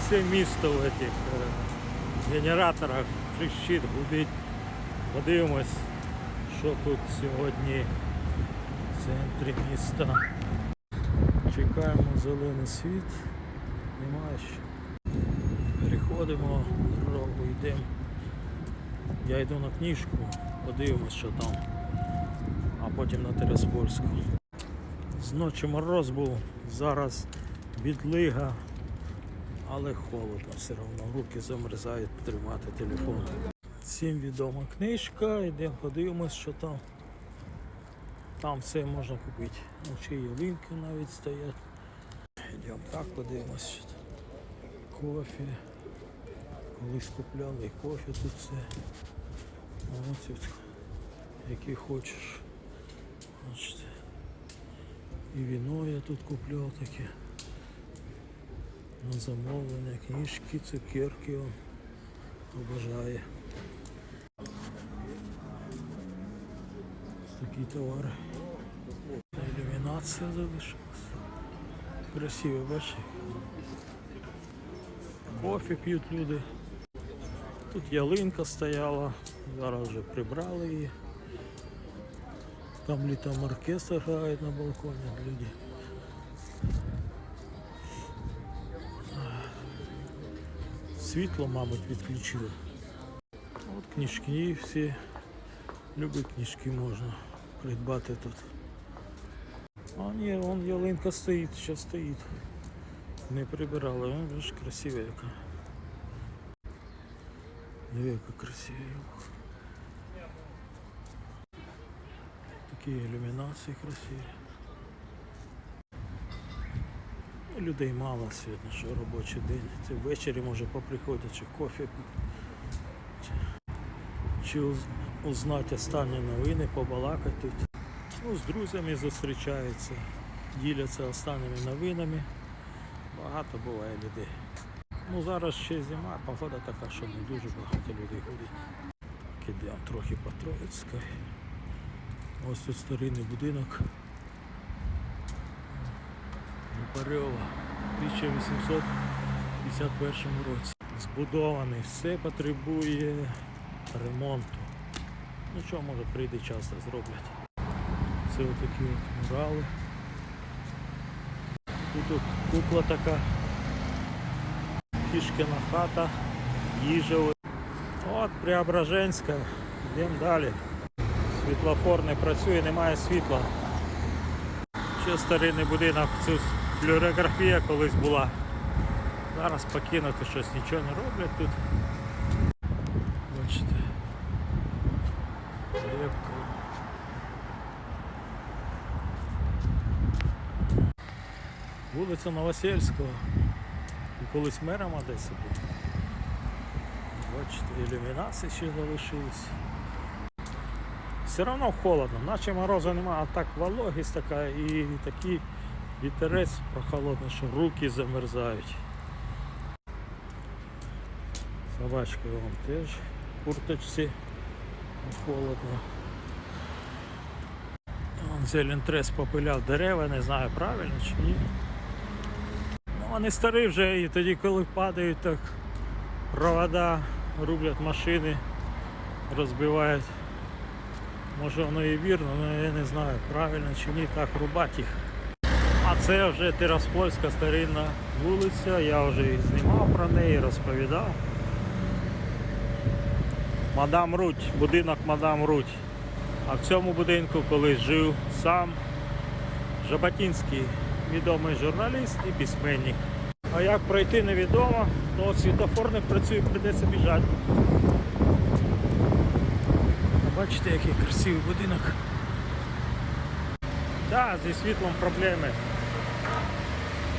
все місто в этих е, генераторах тріщить, гудить. Подивимось, що тут сьогодні в центрі міста. Чекаємо зелений світ. Немає ще. Переходимо дорогу, йдемо. Я йду на книжку, подивимось, що там, а потім на Тереспольську. Зночі мороз був, зараз відлига, але холодно все одно. Руки замерзають тримати телефон. Всім відома книжка, йдемо подивимось, що там. Там все можна купити. Ну, ще ялинки навіть стоять. Йдемо так, подивимось. Що. Кофе. Колись купляли і кофе тут все. Ось тут, який хочеш. Бачите. І віно я тут купляв таке. На замовлення, книжки, цукерки. он Обожає. Ось такі товари. Ілюмінація залишилась. Красиво, бачите. Кофе п'ють люди. Тут ялинка стояла, зараз вже прибрали її. Там літом оркестр грає на балконі люди. Світло, мабуть, відключили. От книжки всі. Любі книжки можна придбати тут. А ні, вон ялинка стоїть, ще стоїть. Не прибирали, вон бачиш, красива яка. Диви, яка красива. Такі ілюмінації красиві. Ну, Людей мало сьогодні, що робочий день. Це ввечері може поприходять, чи пити, чи, узнати останні новини, побалакати тут. Ну, з друзями зустрічаються, діляться останніми новинами. Багато буває людей. Ну зараз ще зима, погода така, що не дуже багато людей ходить. Кидаємо трохи по Троїцькій. Ось тут старинний будинок. Парьова, 1851 році. Збудований, все потребує ремонту. Ну що, може прийде час та зроблять. Це отакі от мурали. Тут от кукла така. Кішкина хата, їжа. От Преображенська. Йдемо далі. Світлофор не працює, немає світла. Ще старинний будинок, флюорографія колись була. Зараз покинути щось нічого не роблять тут. Бачите. Лепка. Вулиця Новосельського. І колись мером Одеси був. Бачите, ілюмінації ще залишились. Все одно холодно, наче морозу немає, а так вологість така і такий вітерець прохолодний, що руки замерзають. Собачка вам теж в курточці холодно. Вон Зелентрес попиляв дерева, не знаю правильно чи ні. Ну, вони старі вже і тоді, коли падають, так провода рублять машини, розбивають. Може воно і вірно, але я не знаю, правильно чи ні, так рубати їх. А це вже Тираспольська старинна вулиця, я вже і знімав про неї, розповідав. Мадам Руть, будинок Мадам Руть. А в цьому будинку колись жив сам Жаботінський, відомий журналіст і письменник. А як пройти невідомо, от світофор не працює, прийдеться біжати. А Бачите, який красивий будинок. Так, зі світлом проблеми.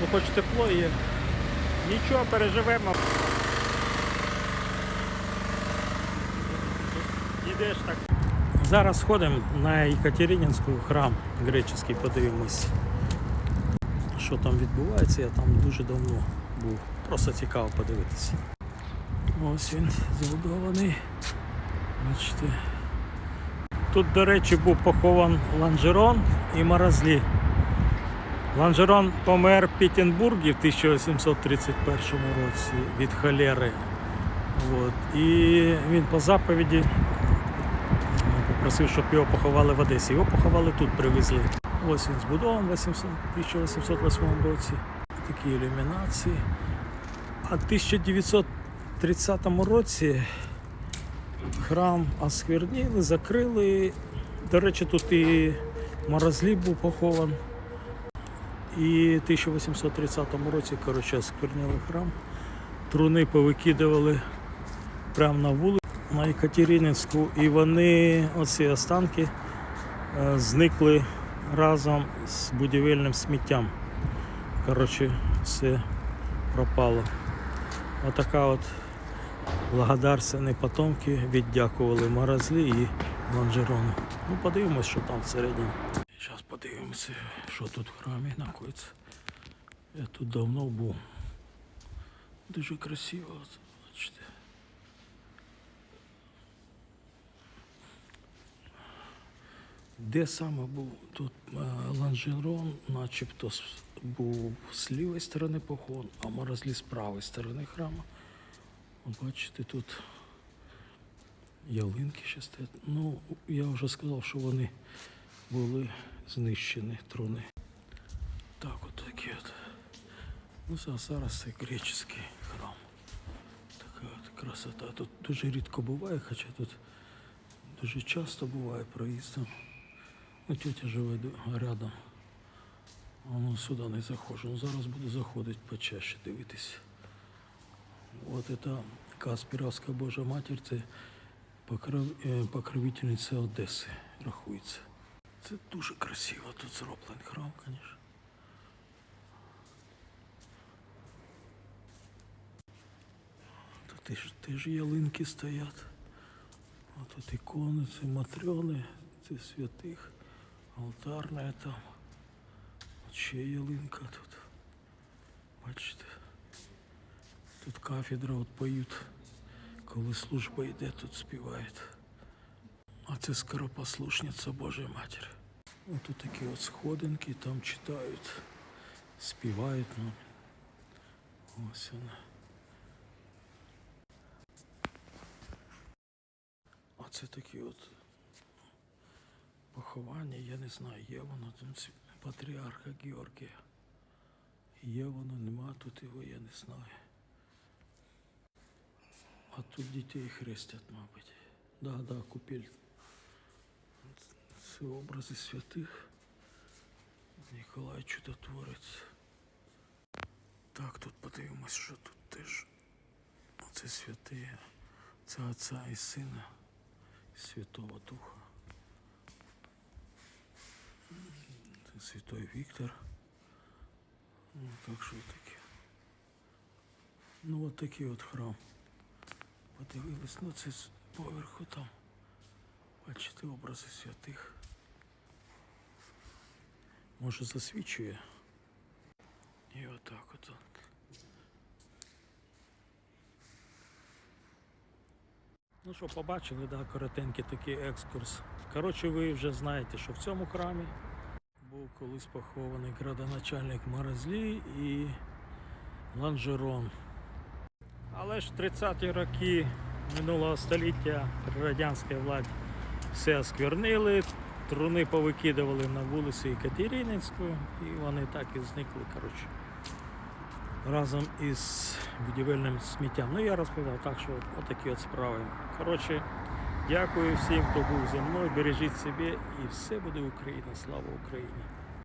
Ну хоч тепло є. Нічого, переживемо. Йдеш так. Зараз сходимо на Екатерининську храм греческий, подивимось, що там відбувається. Я там дуже давно був. Просто цікаво подивитися. Ось він забудований. Бачите. Тут, до речі, був похован Ланжерон і Маразлі. Ланжерон помер в Пітенбургі в 1831 році від холери. От. І він по заповіді попросив, щоб його поховали в Одесі. Його поховали тут, привезли. Ось він збудований в 1808 році. Такі ілюмінації. А в 1930 році храм осквернили, закрили. До речі, тут і Морозлі був похован. І в 1830 році, коротше, осквернили храм. Труни повикидували прямо на вулицю на Екатерининську, і вони, оці останки, е, зникли разом з будівельним сміттям. Коротше, все пропало. Отака от благодарственні потомки віддякували Морозлі і Ланжерону. Ну, подивимось, що там всередині. Подивимося, що тут в храмі знаходиться. Я тут давно був. Дуже красиво, бачите. Де саме був тут е, ланжерон, начебто був з лівої сторони похорон, а морозлі з правої сторони храму. Бачите, тут ялинки ще стоять. Ну, я вже сказав, що вони були знищені труни. Так, от такі от. Ну, зараз це греческий храм. Така от красота. Тут дуже рідко буває, хоча тут дуже часто буває проїздом. Ну, тетя живе рядом. А ну сюди не заходжу. Ну, зараз буду заходити почаще дивитись. От це Каспіровська Божа Матір, це е, покровительниця Одеси рахується. Це дуже красиво тут зроблений храм, звісно. Теж, теж ялинки стоять. А тут ікони, це матрьони, це святих, алтарне там. От ще ялинка тут. Бачите. Тут кафедра от поють. Коли служба йде, тут співають. А це скоропослушниця Божої Матері. Ось такі от сходинки, там читають, співають нам. Ось вона. А це такі от поховання, я не знаю, є воно там патріарха Георгія. Є воно, нема тут його, я не знаю. А тут дітей хрестять, мабуть. Да, да, купель. Це образи святих. Ніколай Чудотворець. Так, тут подивимось, що тут теж. Оце святи. Це Отця і Сина, і Святого Духа. Це Святой Віктор. Ну, так що таке. Ну, от такий от храм. Подивились, ну це поверху там. Бачите образи святих. Може засвічує. І отак от. Ну що, побачили, да, коротенький такий екскурс. Коротше, ви вже знаєте, що в цьому храмі був колись похований градоначальник Морозлі і Ланжерон. Але ж 30-ті роки минулого століття при радянській владі все осквернили, труни повикидували на вулицю Екатерининської і вони так і зникли, коротше. Разом із будівельним сміттям. Ну я розповідав так, що отакі от справи. Коротше, дякую всім, хто був зі мною. Бережіть себе і все буде Україна. Слава Україні!